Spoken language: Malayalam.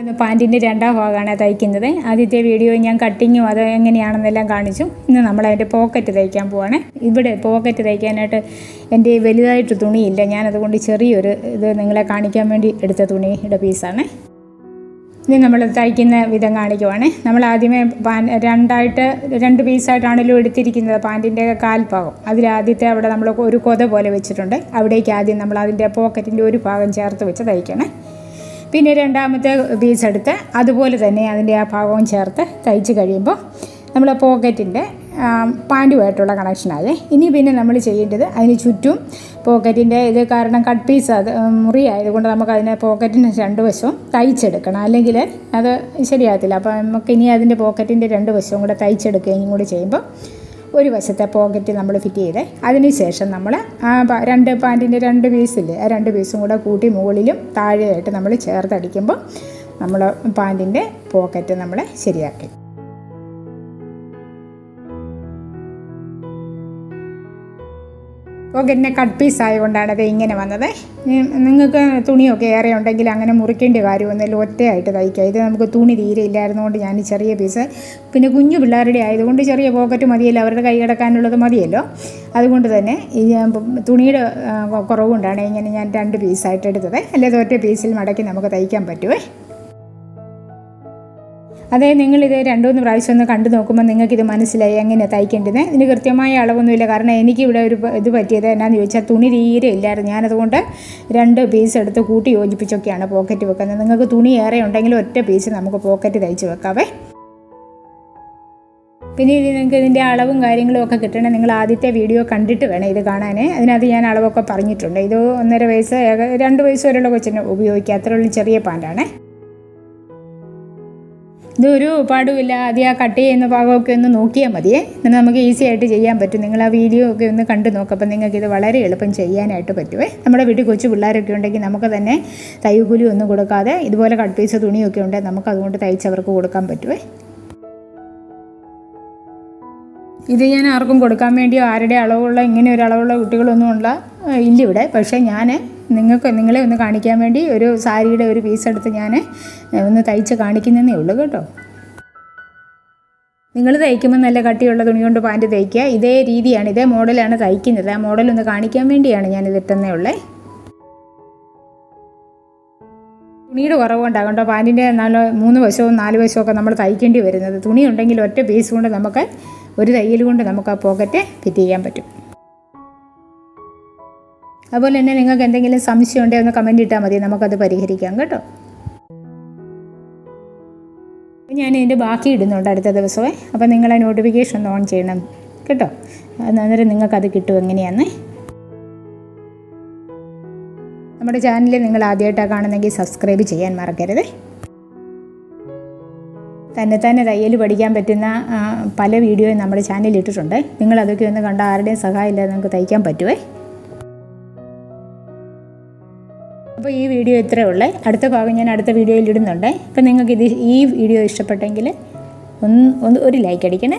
ഇന്ന് പാന്റിന്റെ രണ്ടാം ഭാഗമാണ് തയ്ക്കുന്നത്. ആദ്യത്തെ വീഡിയോ ഞാൻ കട്ടിങ്ങും അത് എങ്ങനെയാണെന്നെല്ലാം കാണിച്ചു. ഇന്ന് നമ്മൾ അതിന്റെ പോക്കറ്റ് തയ്ക്കാൻ പോവാണ്. ഇവിടെ പോക്കറ്റ് തയ്ക്കാനായിട്ട് എന്റെ വലുതായിട്ട് തുണിയില്ല. ഞാനതുകൊണ്ട് ചെറിയൊരു ഇത് നിങ്ങളെ കാണിക്കാൻ വേണ്ടി എടുത്ത തുണിയുടെ പീസാണ് ഇനി നമ്മൾ തയ്ക്കുന്ന വിധം കാണിക്കുവാണ്. നമ്മൾ ആദ്യമേ പാൻ രണ്ടായിട്ട് രണ്ട് പീസായിട്ടാണല്ലോ എടുത്തിരിക്കുന്നത് പാന്റിന്റെ കാൽഭാഗം അതിലാദ്യത്തെ അവിടെ നമ്മൾ ഒരു കൊത പോലെ വെച്ചിട്ടുണ്ട്. അവിടേക്ക് ആദ്യം നമ്മൾ അതിന്റെ പോക്കറ്റിന്റെ ഒരു ഭാഗം ചേർത്ത് വെച്ച് തയ്ക്കണം. പിന്നെ രണ്ടാമത്തെ പീസ് എടുത്ത് അതുപോലെ തന്നെ അതിന്റെ ആ ഭാഗവും ചേർത്ത് തയ്ച്ച് കഴിയുമ്പോൾ നമ്മൾ പോക്കറ്റിന്റെ പാന്റുമായിട്ടുള്ള കണക്ഷനാണ് ഇനി പിന്നെ നമ്മൾ ചെയ്യേണ്ടത് അതിന് ചുറ്റും പോക്കറ്റിന്റെ ഇത് കാരണം കട്ട് പീസ് അത് മുറിയായത് കൊണ്ട് നമുക്ക് അതിനെ പോക്കറ്റിന് രണ്ട് വശവും തയ്ച്ചെടുക്കണം. അല്ലെങ്കിൽ അത് ശരിയാകത്തില്ല. അപ്പോൾ നമുക്ക് ഇനി അതിന്റെ പോക്കറ്റിന്റെ രണ്ട് വശവും കൂടെ തയ്ച്ചെടുക്കുകയും കൂടി ചെയ്യുമ്പോൾ ഒരു വശത്തെ പോക്കറ്റ് നമ്മൾ ഫിറ്റ് ചെയ്ത്. അതിനുശേഷം നമ്മൾ രണ്ട് പാന്റിന്റെ രണ്ട് പീസില്ലേ ആ രണ്ട് പീസും കൂടെ കൂട്ടി മുകളിലും താഴെയായിട്ട് നമ്മൾ ചേർത്തടിക്കുമ്പോൾ നമ്മൾ പാന്റിന്റെ പോക്കറ്റ് നമ്മൾ ശരിയാക്കി. പോക്കറ്റിനെ കട്ട് പീസ് ആയതുകൊണ്ടാണ് അത് ഇങ്ങനെ വന്നത്. നിങ്ങൾക്ക് തുണിയൊക്കെ ഏറെ ഉണ്ടെങ്കിൽ അങ്ങനെ മുറിക്കേണ്ട കാര്യമൊന്നുമില്ല. ഒറ്റയായിട്ട് തയ്ക്കുക. ഇത് നമുക്ക് തുണി തീരെ ഇല്ലായിരുന്നുകൊണ്ട് ഞാൻ ചെറിയ പീസ് പിന്നെ കുഞ്ഞു പിള്ളേരുടെ ആയതുകൊണ്ട് ചെറിയ പോക്കറ്റ് മതിയല്ലോ. അവരുടെ കൈ കിടക്കാനുള്ളത് മതിയല്ലോ. അതുകൊണ്ട് തന്നെ ഈ തുണിയുടെ കുറവുകൊണ്ടാണ് ഇങ്ങനെ ഞാൻ രണ്ട് പീസായിട്ട് എടുത്തത്. അല്ലാതെ ഒറ്റ പീസിൽ മടക്കി നമുക്ക് തയ്ക്കാൻ പറ്റുമേ അതെ നിങ്ങളിത് രണ്ടു മൂന്ന് പ്രാവശ്യം ഒന്ന് കണ്ടു നോക്കുമ്പോൾ നിങ്ങൾക്കിത് മനസ്സിലായി എങ്ങനെയാണ് തയ്ക്കേണ്ടത്. ഇതിന് കൃത്യമായ അളവൊന്നുമില്ല കാരണം എനിക്കിവിടെ ഒരു ഇത് പറ്റിയത് എന്നാന്ന് ചോദിച്ചാൽ തുണി തീരെ ഇല്ലായിരുന്നു. ഞാനതുകൊണ്ട് രണ്ട് പീസ് എടുത്ത് കൂട്ടി യോജിപ്പിച്ചൊക്കെയാണ് പോക്കറ്റ് വെക്കുന്നത്. നിങ്ങൾക്ക് തുണി ഏറെ ഉണ്ടെങ്കിൽ ഒറ്റ പീസ് നമുക്ക് പോക്കറ്റ് തയ്ച്ച് വെക്കാവേ. പിന്നെ ഇത് നിങ്ങൾക്ക് ഇതിന്റെ അളവും കാര്യങ്ങളും ഒക്കെ കിട്ടണേ. നിങ്ങൾ ആദ്യത്തെ വീഡിയോ കണ്ടിട്ട് വേണം ഇത് കാണാൻ അതിനകത്ത് ഞാൻ അളവൊക്കെ പറഞ്ഞിട്ടുണ്ട്. ഇത് ഒന്നര വയസ്സ് രണ്ട് വയസ്സ് വരെയുള്ള കൊച്ചിന് ഉപയോഗിക്കുക അത്രയുള്ള ചെറിയ പാന്റാണ് ഇതൊരു പാടുമില്ല. ആദ്യം ആ കട്ട് ചെയ്യുന്ന ഭാഗമൊക്കെ ഒന്ന് നോക്കിയാൽ മതിയേ എന്നാൽ നമുക്ക് ഈസി ആയിട്ട് ചെയ്യാൻ പറ്റും. നിങ്ങൾ ആ വീഡിയോ ഒക്കെ ഒന്ന് കണ്ടു നോക്കുക അപ്പം നിങ്ങൾക്ക് ഇത് വളരെ എളുപ്പം ചെയ്യാനായിട്ട് പറ്റുമേ നമ്മുടെ വീട്ടിൽ കൊച്ചു പിള്ളേരൊക്കെ ഉണ്ടെങ്കിൽ നമുക്ക് തന്നെ തയ്യക്കൂലി ഒന്നും കൊടുക്കാതെ ഇതുപോലെ കട്ട് പീസ് തുണിയൊക്കെ ഉണ്ടെങ്കിൽ നമുക്ക് അതുകൊണ്ട് തയ്ച്ചവർക്ക് കൊടുക്കാൻ പറ്റുമേ ഇത് ഞാൻ ആർക്കും കൊടുക്കാൻ വേണ്ടിയോ ആരുടെ അളവുള്ള ഇങ്ങനെ ഒരു അളവുള്ള കുട്ടികളൊന്നും ഉള്ള ഏഹ്, ഇല്ല ഇവിടെ. പക്ഷേ ഞാൻ നിങ്ങൾക്ക് നിങ്ങളെ ഒന്ന് കാണിക്കാൻ വേണ്ടി ഒരു സാരിയുടെ ഒരു പീസ് എടുത്ത് ഞാൻ ഒന്ന് തയ്ച്ച് കാണിക്കുന്നതേ ഉള്ളൂ കേട്ടോ. നിങ്ങൾ തയ്ക്കുമ്പോൾ നല്ല കട്ടിയുള്ള തുണി കൊണ്ട് പാന്റ് തയ്ക്കുക. ഇതേ രീതിയാണ് ഇതേ മോഡലാണ് തയ്ക്കുന്നത്. ആ മോഡൽ ഒന്ന് കാണിക്കാൻ വേണ്ടിയാണ് ഞാനിത് ഇട്ടുന്നേ ഉള്ളേ. തുണിയുടെ കുറവുണ്ടാകും കേട്ടോ പാന്റിന്റെ നാല് മൂന്ന് വശവും നാല് വശവും ഒക്കെ നമ്മൾ തയ്ക്കേണ്ടി വരുന്നത്. തുണി ഉണ്ടെങ്കിൽ ഒറ്റ പീസ് കൊണ്ട് നമുക്ക് ഒരു തയ്യൽ കൊണ്ട് നമുക്ക് ആ പോക്കറ്റ് ഫിറ്റ് ചെയ്യാൻ പറ്റും. അതുപോലെ തന്നെ നിങ്ങൾക്ക് എന്തെങ്കിലും സംശയം ഉണ്ടെങ്കിൽ ഒന്ന് കമന്റ് ഇട്ടാൽ മതി. നമുക്കത് പരിഹരിക്കാം കേട്ടോ. ഞാൻ ഇതിന്റെ ബാക്കി ഇടുന്നുണ്ട് അടുത്ത ദിവസമേ. അപ്പോൾ നിങ്ങൾ ആ നോട്ടിഫിക്കേഷൻ ഒന്ന് ഓൺ ചെയ്യണം കേട്ടോ. അന്നേരം നിങ്ങൾക്കത് കിട്ടും എങ്ങനെയാന്ന്. നമ്മുടെ ചാനൽ നിങ്ങൾ ആദ്യമായിട്ടാണ് കാണുന്നെങ്കിൽ സബ്സ്ക്രൈബ് ചെയ്യാൻ മറക്കരുത്. തന്നെ തന്നെ തയ്യൽ പഠിക്കാൻ പറ്റുന്ന പല വീഡിയോയും നമ്മുടെ ചാനലിൽ ഇട്ടിട്ടുണ്ട്. നിങ്ങൾ അതൊക്കെ ഒന്ന് കണ്ട ആരുടെയും സഹായമില്ലാതെ നിങ്ങൾക്ക് തയ്ക്കാൻ പറ്റുമേ അപ്പോൾ ഈ വീഡിയോ ഇത്രയേ ഉള്ളേ. അടുത്ത ഭാഗം ഞാൻ അടുത്ത വീഡിയോയിൽ ഇടുന്നുണ്ടേ. അപ്പോൾ നിങ്ങൾക്ക് ഇത് ഈ വീഡിയോ ഇഷ്ടപ്പെട്ടെങ്കിൽ ഒന്ന് ഒന്ന് ഒരു ലൈക്ക് അടിക്കണേ.